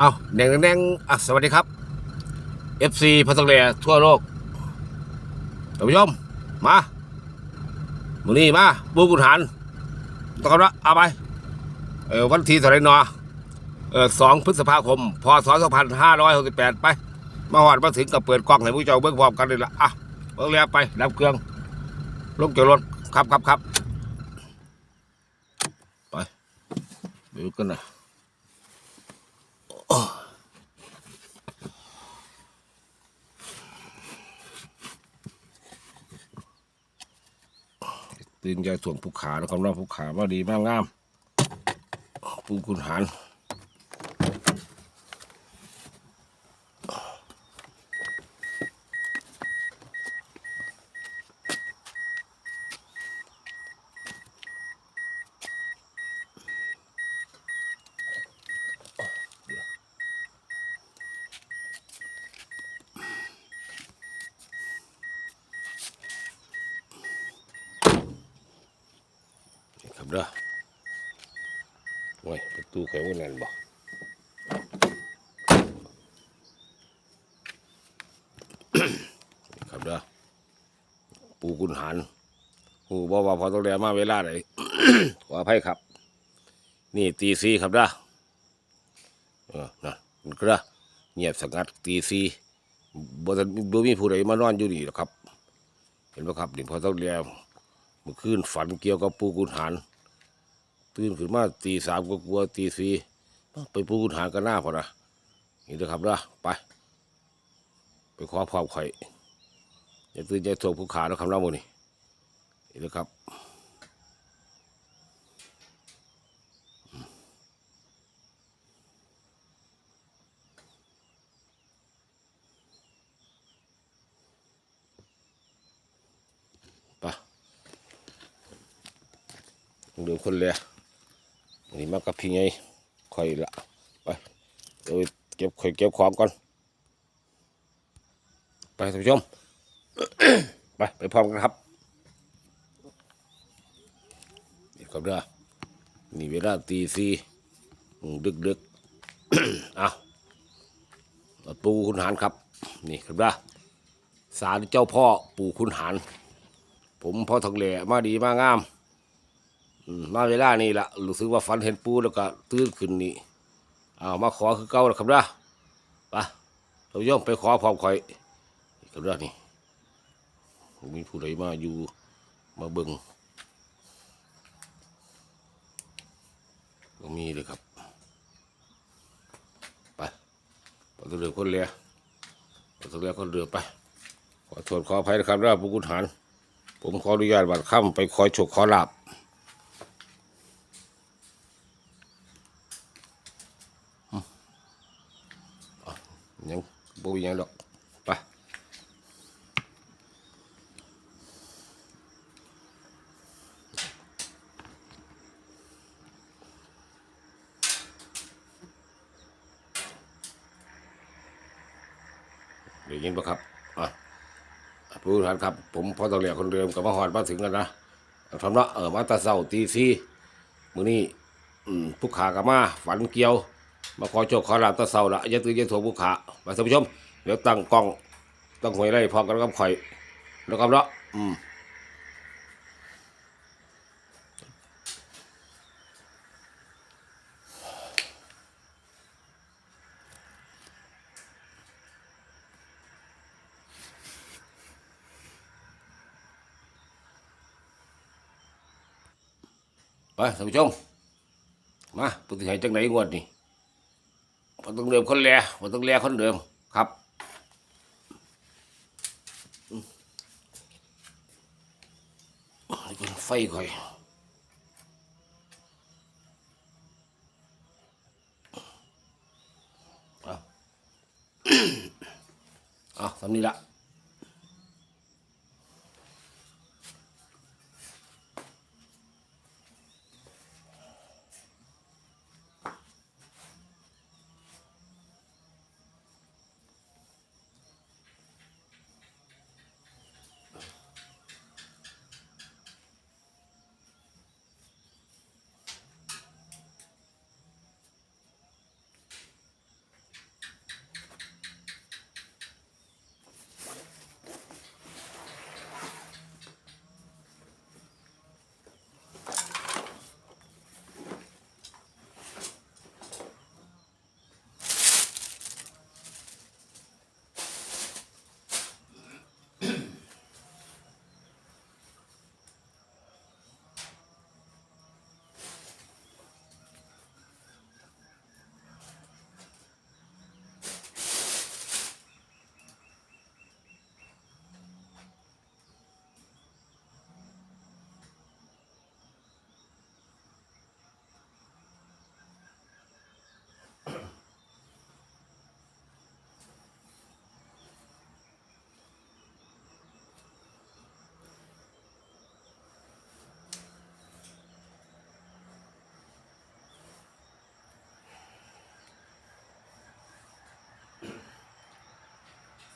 เอาแดงแดงๆอะสวัสดีครับ FC พัทเลียทั่วโลกท่านผู้ชมมามือนี้มาบูกุนหันต้องรับเอาไปเออวันที่เท่าไรนอเออสองพฤษภาคมพศสองพันห้าร้อยหกสิบแปดไป มาหอดมาถึงกับเปิดกล้องให้ผู้เจ้าเบิ่งพร้อมกันเลยละอะเบิ่งแล้วไปดับเครื่องลงจากรถครับครับครับไปดูกันนะ ตื่นใจส่วนภูขานะครับน้องภูขาว่าดีมากงามปูคุณหาร เด้อโอ้ยประตูไขว่าแน่นบ่นี่ครับเด้อปูคุณหารหูบ่ว่าพอต้องแรมาเวลาไหนขออภัยครับ นี่ตีซีครับเด้อเออนะมันก็เด้อเงียบสงัดตีซีบ่ทันบ่มีผู้ใดมานอนอยู่นี่หรอกครับ เห็นไหมครับนี่พอต้องเรียมเมื่อคืนฝันเกี่ยวกับปูกุนหาร ตื่นขึ้นมาตีสามก็กลัวตีสี่ไปปูกุนหากันหน้าพอนะนี่นะครับนะไป ไปขอพร้อมไข่อยอย่าตื่นใจถ่วงผู้ขาแล้วคำเล่าโมนี่นี่นะครับไปเดือคนเลย นี่มากับพี่ไงข่อยละไปเดี๋ยวเก็บข่อยเก็บของก่อน ไปท่านผู้ชม ไปไปพร้อมกันครับนี่ครับเด้อนี่เวลาตีสี่ดึกดึกเอาเอาปูคุณหารครับ นี่ครับเด้อสารเจ้าพ่อปู่คุณหาร ผมพ่อทองเหล่มาดีมางาม อืมมาเวลานี่ละรู้สึกว่าฝันเห็นปูแล้วก็ตื่นขึ้นนี่เอามาขอคือเก่าแล้วครับเด้อไปท่านผู้ชมไปขอพร้อมข่อยครับเรื่อนี้มีผู้ใดมาอยู่มาเบิงก็มีเลยครับ ไปปตัวเรือคนเรือปตัวเรือคนเรือไป ขอโทษขออภัยนะครับว่าผู้กุศลผมขออนุญาตบัดค่ำไปคอยฉกขอลาบอืมอะ ยังบ่มีหยังดอกไปเดี๋ยวยินปะครับอะผู้ทานครับ ผมพอต้องเรียกคนเดิมกับมาหอดมาถึงกันนะทำนะเออมาตาเศร้าตีซีมือนี้ผู้ขากับมาฝันเกี่ยว มาขอโชคขอลาบแตาเศร้าละอย่าตื่นอย่าถ่วงผู้ขามาท่านผู้ชม เดี๋ยวตั้งกล้องต้องหวยไล่พร้อมกันกับข่อยแล้วก็เนาะอืมไปท่านผู้ชมมาปุถุชัยจังไหนงวดนี่ พอต้องเดิมคนแลพอต้องแลคนเดิมครับไฟก่อยอะอะสำนี้ละ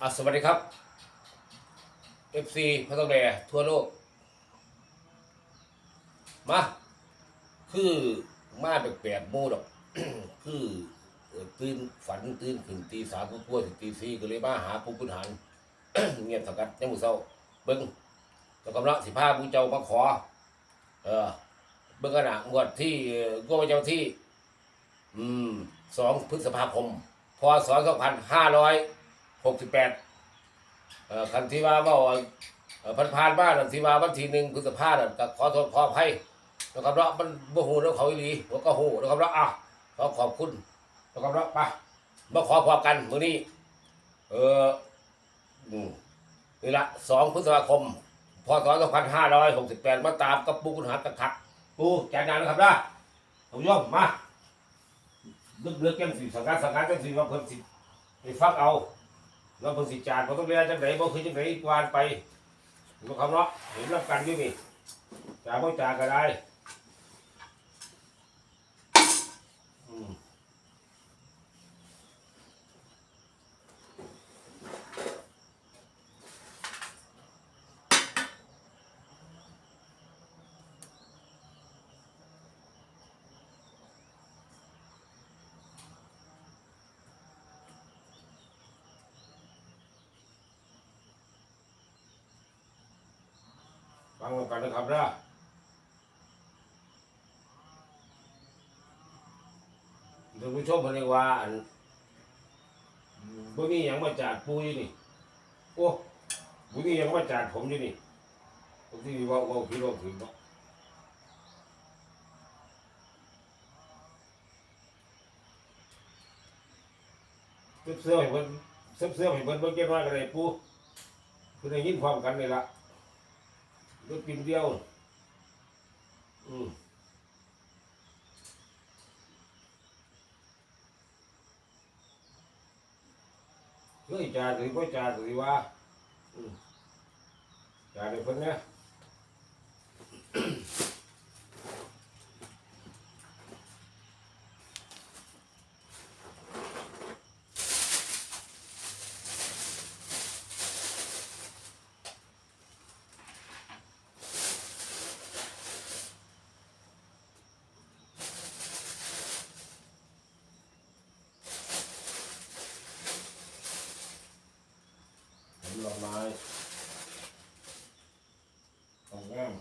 อะสวัสดีครับ FC พระต้องแดทั่วโลก มา คือมาแปลกๆโมดอก คือตื่นฝันตื่นขึ้นตีสามก็กลัวถึงตีสี่ก็เลยมาหาผู้พุทธานเงียบสังกัดยังมือเศร้า เบิ้งแล้วกำลังสิพาผู้เจ้ามาขอ เออ เบิ้งกันนะงวดที่เอ่อกวดเจ้าที่ อืมสองพฤษภาคม พศสองพันห้าร้อย หกสิบแปดคันที่ว่าว่าพันพานบ้านนที่ว่าวันที่หนึ่งพฤษภาคมก็ขอโทษขออภัยนะครับเนาะมันบ่ฮู้แล้วเขาอีหลีผมก็ฮู้นะครับเนาะอะขอขอบคุณนะครับเนาะไปมาขอพอกันมื้อนี้ เออนี่ละสองพฤษภาคมพศสองพันห้าร้อยหกสิบแปดมาตามกับปูคุณหาตะขักปูแจานานนะครับนะท่านผู้ชมมาเลือกเลือกแก้มสีสังกัดสังกัดจังสีว่าเพิ่นสิไปฟังเอา เราเพิ่งสิจานบ่ต้องเรียนจังไหนบ่คือจังไดกวานไปบ่คำเนาะเห็นรับกันอยู่นี่จาบ่จาก็ได้ ฟังกันนะครับนะท่านผู้ชมเพิ่นเรียกว่าอันบ่มีหยังมาจาดปูอยู่นี่ โอ้บ่มีหยังมาจาดผมอยู่นี่ผมที่ว่าว่าผิดเว่าผิดเนาะเสื้อเสื้อให้เพิ่นเสื้อเสื้อให้เพิ่นเบิ่งเก็บไว้ก็ได้ปูเพิ่นได้ยินความกันนี่ล่ะ รถกินเดียว อืมเฮ้ยจ่าหรือว่อจ่าหรือว่าอืมจ่าเดี๋ยวเพิ่นเนี่ย ผลไม้ของแง่ม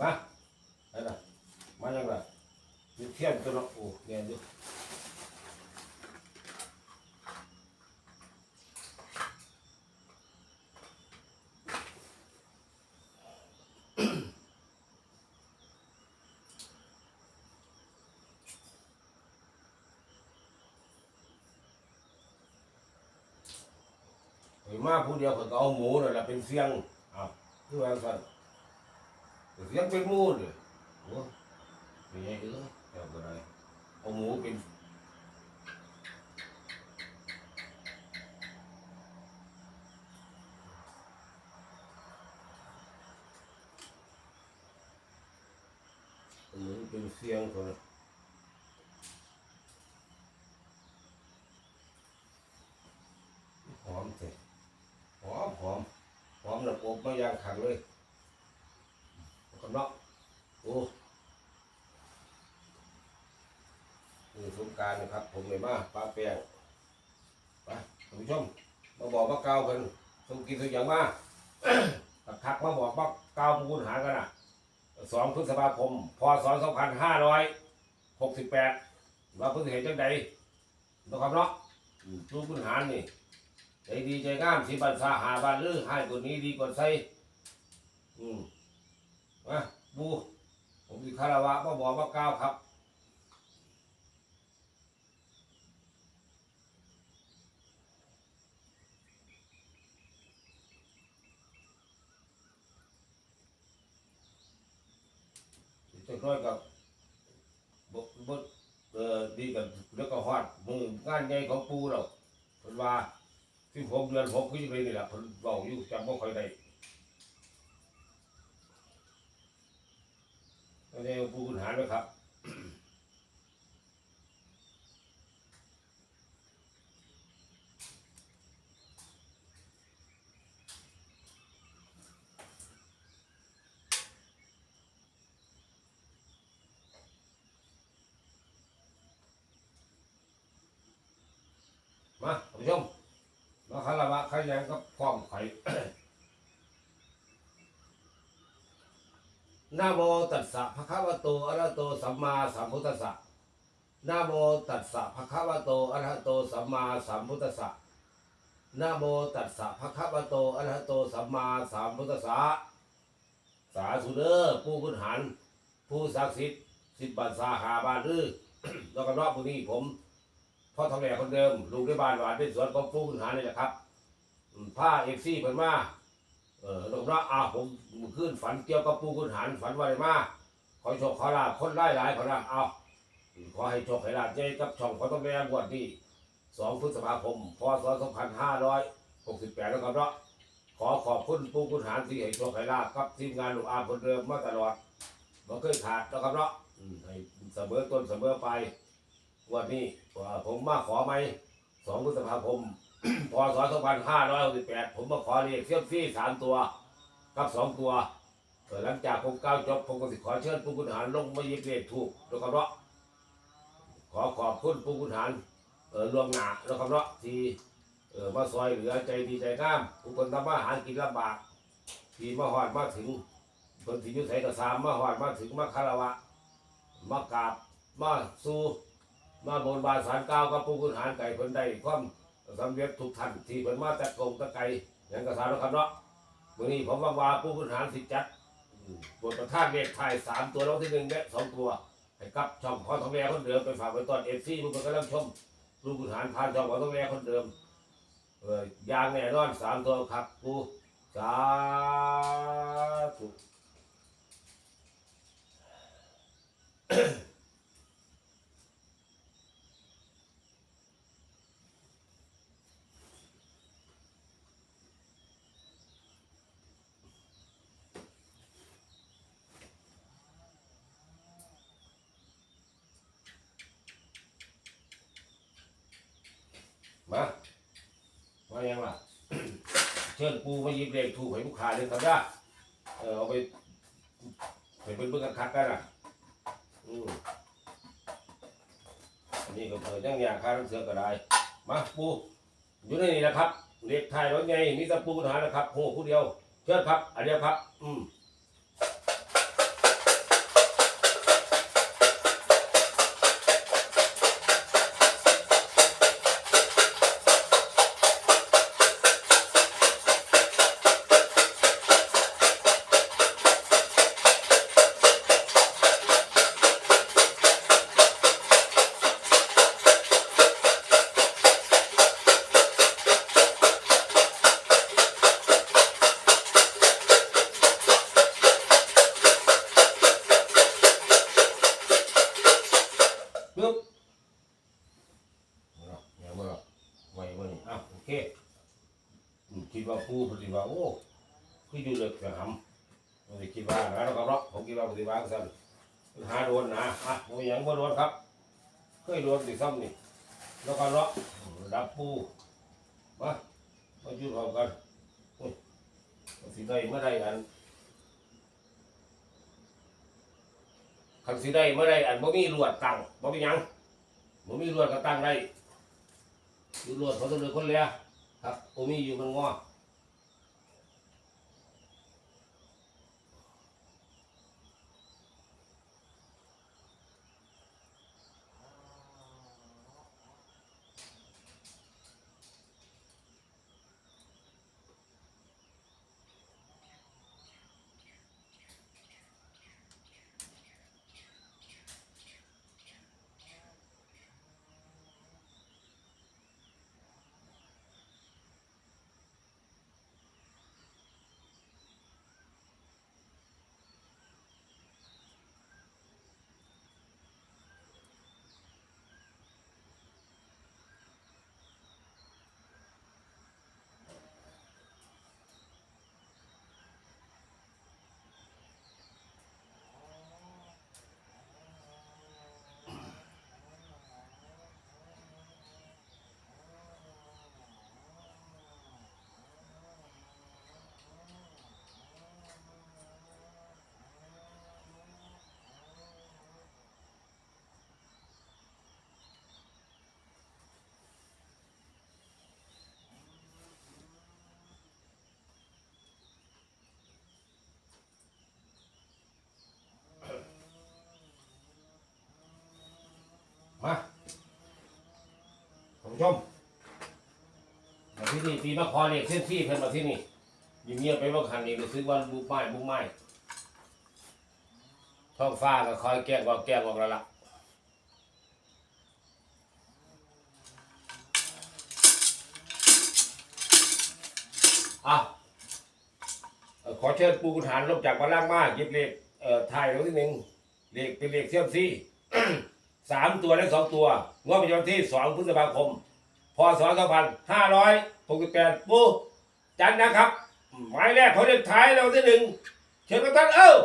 มาไปละมายังละมีเทียนตัวเนาะโอ้แน่นอยู่เฮ้ยมาผู้เดียวก็เอาหมูนั่นแหละเป็นเสียงอ้าวคือว่าสั่นเสียงเป็นหมูเลยโอ้ไม่ใช่เออเดี๋ยวก็ได้เอาหมูเป็นเอาหมูเป็นเสียงคนละหอมเถอะหอมหอมหอมระบบไม่ยางขังเลย con đó ô นี่สงกรารนะครับ ผมเลยมาป้าแป้งไปท่านผู้ชม ก้าวกันสมกินสุอย่างมากทักมาบอกว่าเก้าวมูลหากันอะสองพฤษภาคม พศสองพันห้าร้อยหกสิบแปดว่าเพิ่งเห็นจังใดนะครับเนาะอืมลูกคุณหารนี่ใจดีใจงามสิบันสาหาบันลือให้ตัวนี้ดีกว่าใส่อืมมาบูผมสิคาราวะมาบอกว่าก้าวครับ จน้อยกับบบบเออดีกับแล้วก็ฮอดมืองานใหญ่ของปูเราเพิ่นว่าสิบหกเดือนหกคือยังไงนี่แหละเพิ่นบอกอยู่จำบ่ค่อยได้อันนี้ปูคุณหารนะครับ ผู้ชมมาคารวะขยันกับความไข่นะโมตัสสะภะคะวะโตอะระหะโตสัมมาสัมพุทธัสสะนะโมตัสสะภะคะวะโตอะระหะโตสัมมาสัมพุทธัสสะนะโมตัสสะภะคะวะโตอะระหะโตสัมมาสัมพุทธัสสะสาธุเด้อผู้คุณหัน ผู้ศักดิ์สิทธิ์สิบบันสาหาบานรือ แล้วก็รอบพวกนี้ผม พ่อทองแหล่คนเดิมลูกได้บ้านหวานเป็นสวนของผู้คุณหานี่แหละครับผ้าเอฟซีเพิ่นมาเออหลวงพ่ออาผมขึ้นฝันเกี่ยวกับผู้คุณหารฝันว่าอะไรมาขอโชคขอลาภคนไล่หลายคนนะเอาขอให้โชคให้ลาภใจกับช่องพ่อทองแหล่บวชนี้สองพฤษภาคมพศสองพันห้าร้อยหกสิบแปดแล้วครับเนาะขอขอบคุณผู้คุณหารที่ให้โชคให้ลาภกับทีมงานลูกอาคนเดิมมาตลอดบ่เคยขาดแล้วครับเนาะให้เสมอต้นเสมอไป วันนี้ผมมาขอไหมสองพฤษภาคม พศสองพันห้าร้อยหกสิบแปดผมมาขอเรียกเซียมซี่สามตัวกับสองตัวหลังจากผมก้าวจบผมก็สิขอเชิญผู้คุณหารลงมายิบเลขถูกแล้วก็เนาะขอขอบคุณผู้คุณหารเออลวงหนาแล้วก็เนาะที่เออมาซอยเหลือใจดีใจงามผู้คนทำมาหารกินลำบากที่มาหอดมาถึงคนที่อยุทธไสกสามมาหอดมาถึงมาคารวะมากราบมาสู่ มาบนบานสารกล่าวกับผู้คุณหารไก่เพิ่นได้ความสำเร็จทุกท่านที่เพิ่นมาแต่กงตะไกอย่างกระสานแล้วครับเนาะมื้อนี้ผมว่าว่าผู้คุณหารสิจัดบทประธานเลขไทยสามตัวแล้วที่หนึ่งและสองตัวให้กับช่องพ่อทองแม่คนเดิมไปฝากไว้ตอนเอฟซีมันก็กำลังชมผู้คุณหารผ่านช่องพ่อทองแม่คนเดิมเออย่างแน่นอนสามตัวครับกูสาธุ มา มายังล่ะ เชิญปูมาหยิบเลขถูกให้ลูกค้าเลยครับย่าเออเอาไปไปเป็นเบื้องคักกันอะอืมอันนี้ก็เผยจังอย่างค่าเสือก็ได้มาปูอยู่ในนี้นะครับเลขไทายรถไงนี่ตะปูหานะครับโหผู้เดียวเชิญครับอันเดียวครับ อืม ปึ๊บเอาอย่างว่าไว้ว่านี่อะโอเคอืมคิดว่าผู้ปฏิบัติโอ้คืออยู่เลิกจะทำไม่ได้คิดว่านะแล้วก็เนาะผมคิดว่าปฏิบัติสั้นหาโดนนะอะโอ้ยยังบ่โดนครับเคยโดนติซ้ำนี่แล้วก็เนาะดับปูมามาอยู่พร้อมกันอุ้ยสิได้เมื่อใดอัน คันสิได้เมื่อใดอันบ่มีลวดตั้งบ่มีหยังผมมีรวดก็ตั้งได้อยู่รวดเขาต้องเลือคนเลียครับผมมีอยู่มันงอ ชมมาที่นี่ตีมาคอเนี่ยเส้นที่เพิ่นมาที่นี่ยิ่งเงียบไปว่าคันนี้รู้สึกว่าบุกไม้บุกไม้ท้องฟ้าก็คอยแก้งออกแก้งออกแล้วล่ะอะเอ่อขอเชิญปูกุฐานลบจากวัดล่างมาหยิบเลขเอ่อถ่ายรางที่หนึ่งเลขเป็นเลขเสี่ยมซี่สามตัวและสองตัวงวดประจำวันที่สองพฤษภาคม พศสองพันห้าร้อยหกสิบแปดปูจันนะครับ หมายแรกเขาเรียกท้ายเราที่หนึ่งเชิญกับท่านเออ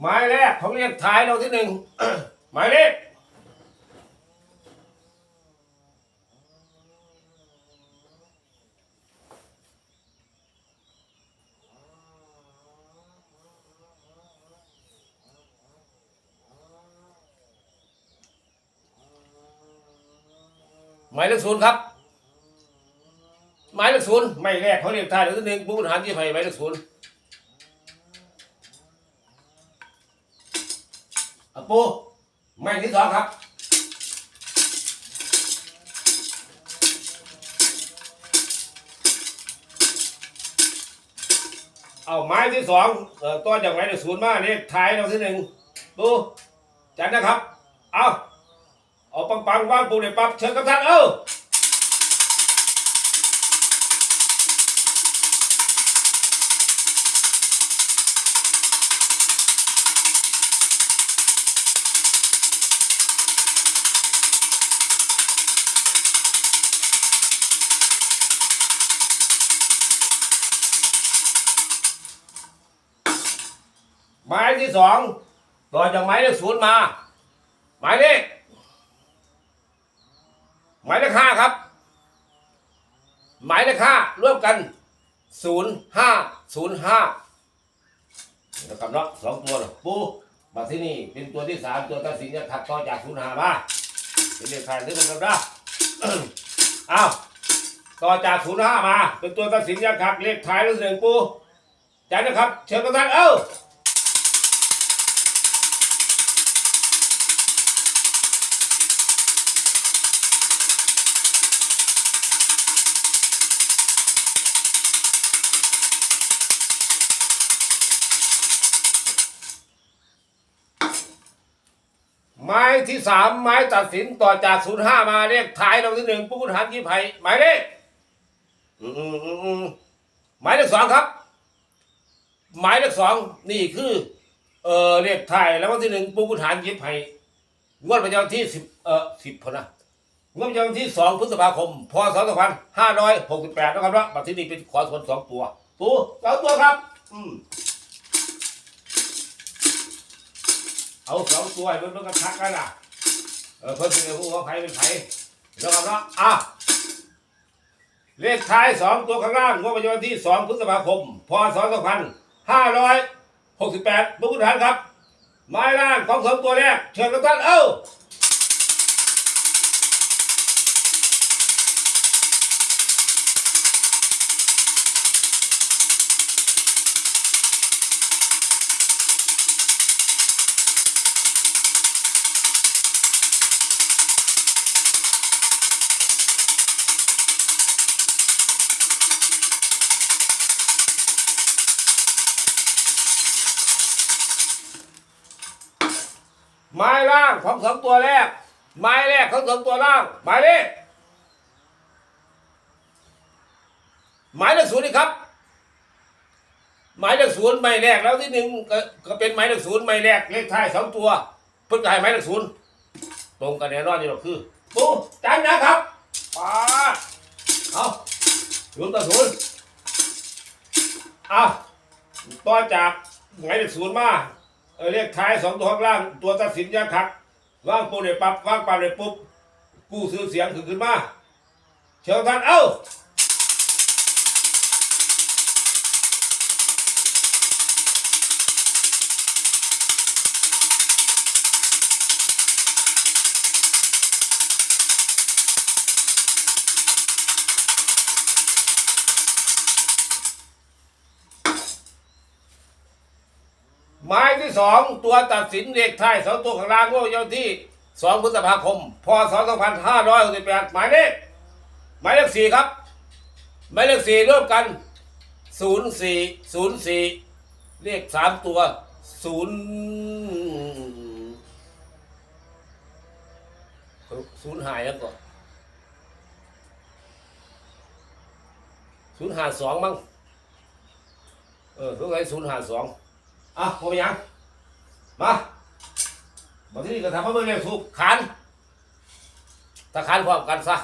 หมายแรกเขาเรียกท้ายเราที่หนึ่ง หมายเลขหมายเลขศูนย์ครับ หมายเลขศูนย์ไม่แรกเขาเรียกท้ายเราที่หนึ่งผู้บริหารที่ไผ่หมายเลขศูนย์ อะ ปูไม่ที่สองครับเอาไม้ที่สองเอ่อต้นจากไม้ที่ศูนย์มาเนี่ยท้ายเราที่หนึ่งปูจัดนะครับ เอาเอาปังปังว่างปูเนี่ยปั๊บเชิญกับท่านเออ ไม้ที่สองต่อจากไม้เลขศูนย์มา หมายเลขหมายเลขห้าครับ หมายเลขห้าร่วมกันศูนย์ห้าศูนย์ห้านะครับเนาะสองตัวเนะปูมาที่นี่เป็นตัวที่สามตัวตัดสินจะถัดต่อจากศูนย์ห้ามาเป็นเลขใครที่มันกันนะอ้าวต่อจากศูนย์ห้ามา เป็นตัวตัดสินยังขักเลขท้ายเลขหนึ่งปูใจนะครับ เชิญกับท่านเอ้า ไม้ที่สามไม้ตัดสินต่อจากศูนย์ห้ามาเลขท้ายเราที่หนึ่งผู้บริหารยี่ไผ่หมายเลขหมายเลขสองครับ หมายเลขสองนี่คือ เอ่อเลขท้ายแล้ววันที่หนึ่งผู้บริหารยี่ไผ่งวดประจำวันที่สิบเอ่อสิบพอนะงวดประจำวันที่สองพฤษภาคม พศสองพันห้าร้อยหกสิบแปดนะครับว่าบัตรที่นี่เป็นขอส่วนสองตัวปูสองตัวครับ อืม เอาสองตัวเพิ่นเพิ่นก็ทักกันล่ะเออเพิ่นเป็นผู้ว่าไผเป็นไผแล้วก็เนาะอะเลขท้ายสองตัวข้างล่างงบประจำวันที่สองพฤษภาคมพศสองพันห้าร้อยหกสิบแปดบุคคลฐานครับไม้ล่างของสองตัวแรกเชิญทุกท่านเอ้า ไม้ล่างของสองตัวแรก ไม้แรกของสองตัวล่าง หมายเลขหมายเลขศูนย์นี่ครับ หมายเลขศูนย์ไม่แรกแล้วที่หนึ่งก็ก็เป็นหมายเลขศูนย์ไม่แรกเลขท้ายสองตัวเพิ่งจ่ายหมายเลขศูนย์ตรงกันแน่นอนอยู่หรอกคือปูจันนะครับป้าเอาศูนย์ต่อศูนย์เอาต่อจากหมายเลขศูนย์มา เออเลขท้ายสองตัวข้างล่าง ตัวตัดสินยังขักว่างปูเนี่ยปับว่างปับเนี่ยปุ๊บ กู้ซื้อเสียงขึ้นขึ้นมาเชิญท่านเอ้า ที่สองตัวตัดสินเลขท้ายสองตัวข้างล่างงวดวันที่สองพฤษภาคม พศสองพันห้าร้อยหกสิบแปดหมายเลขหมายเลขสี่ครับ หมายเลขสี่ร่วมกันศูนย์สี่ศูนย์สี่เลขสามตัวศูนย์ศูนย์หายแล้วก็ศูนย์หาสองมั้งเออทุกไอ้ศูนย์หาสองอะพอยัง มาบอกที่นี่ก็ทำให้เมื่อเรียกถูกขานถ้าขานพร้อมกันซะ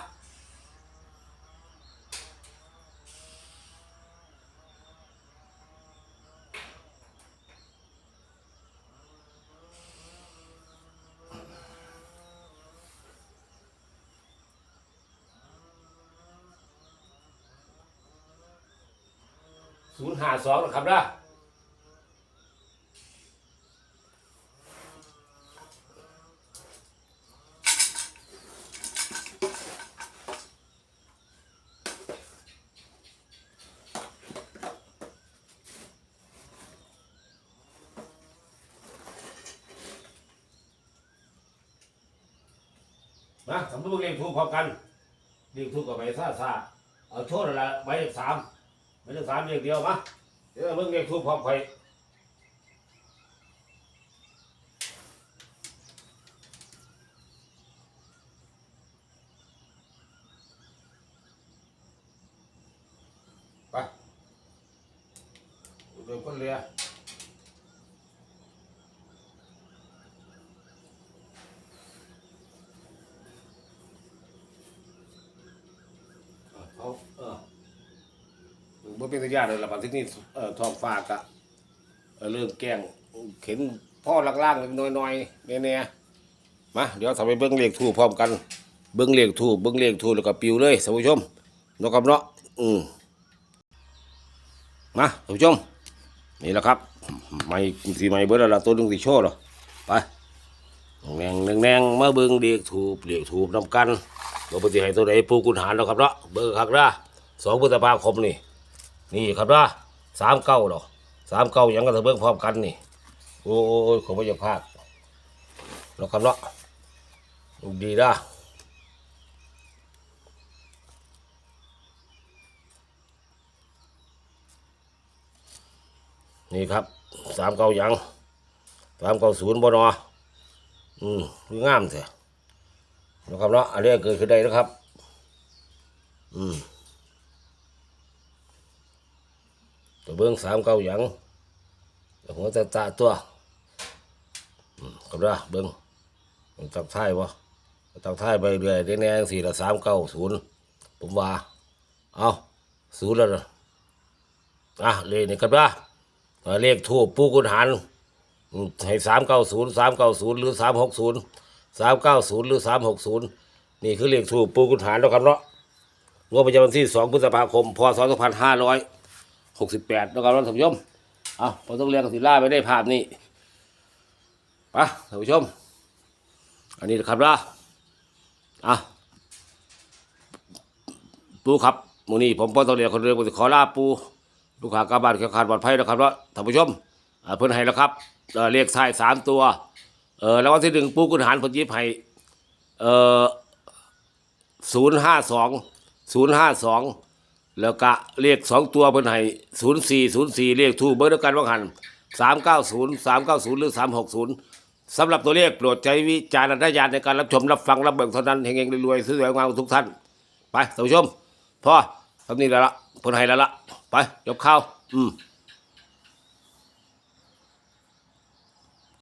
ศูนย์ห้าสองนะครับนะสมมติเรียงถูก พร้อมกันเรียงทุกกับใบซ่าซาเอาโชว์อะไรใบเลขสามไม่ต้องสามเรียกเดียวมาเดี๋ยวมึงเรียกทุกพร้อมไปเดินคนเรือเอาเออ บ่เป็นสัญญาเลยละบางที่นี่เอ่อทองฟ้ากะเอ่อเริ่มแกล้งเข็นพ่อล่างๆน้อยๆแน่ๆมาเดี๋ยวทำไปเบิ้งเลขทูพร้อมกันเบิ้งเลขทูเบิ้งเลขทูแล้วก็ปิวเลยท่านผู้ชมนาะครับเนาะอืมมาท่านผู้ชม นี่แหละครับไม่สีไม่เบิ้งแล้วล่ะตัวหนึงสีโชว์หรอไปแนงแนงแนงมาเบิ้งเลขทูเลขทูปนำกันเบ่ปฏิให้ตัวใดปูกุญหารเนาครับเนาะเบิ้งครับนะสองพฤษภาคมนี่ นี่ครับนะสามเก้าเนาะสามเก้ายังก็จะเบิ่งพร้อมกันนี่ โอ้ยขอพระเจ้าภาคเนาครับเนาะดีนะนี่ครับสามเก้ายังสามเก้าศูนย์บนออืมคืองามเถอะเนาะครับเนาะอันนี้เกิดขึ้นได้นะครับ อืม ตัว เบื้องสามเก้าหยังหัวตาตาตัวกับด้าเบื้องตักท้ายวะตักท้ายไปเรื่อยได้แน่สี่ละสามเก้าศูนย์ผมว่า เอาศูนย์แล้วนะอะเลขนี่กับด้าเอ่อเลขทูบปูกุญหันให้สามเก้าศูนย์สามเก้าศูนย์หรือสามหกศูนย์สามเก้าศูนย์หรือสามหกศูนย์นี่คือเลขทูบปูกุญหันแล้วครับเนาะงวดประจำวันที่สองพฤษภาคมพศสองพันห้าร้อย หกสิบแปดนะครับท่านผู้ชมเอาพอต้องเรียนกับศิลาไปได้ภาพนี้ไปท่านผู้ชม อันนี้นะครับละอะปูครับมูนี่ผมพอต้องเรียนคนเดียวผมจะขอลาปูลูกค้ากลับานแข็งขาดปลอดภัยนะครับละท่านผู้ชมอ่าเพิ่นให้แล้วครับเอ่อเลขท้ายสามตัวเออแล้ววันที่หนึ่งปูกุญหารเพนยิบให้เออศูนย์ห้าสองศูนย์ห้าสอง แล้วก็เลขสองตัวเพิ่นให้ศูนย์สี่ศูนย์สี่เลขทูเบอร์เดียวกันว่าหันสามเก้าศูนย์สามเก้าศูนย์หรือสามหกศูนย์สำหรับตัวเลขโปรดใช้วิจารณญาณในการรับชมรับฟังรับเบิกเท่านั้นเฮงๆรวยๆสวยๆงามทุกท่าน ไปท่านผู้ชมพ่อทำนี้แล้วละเพิ่นให้แล้วละไปยกข้าวอืม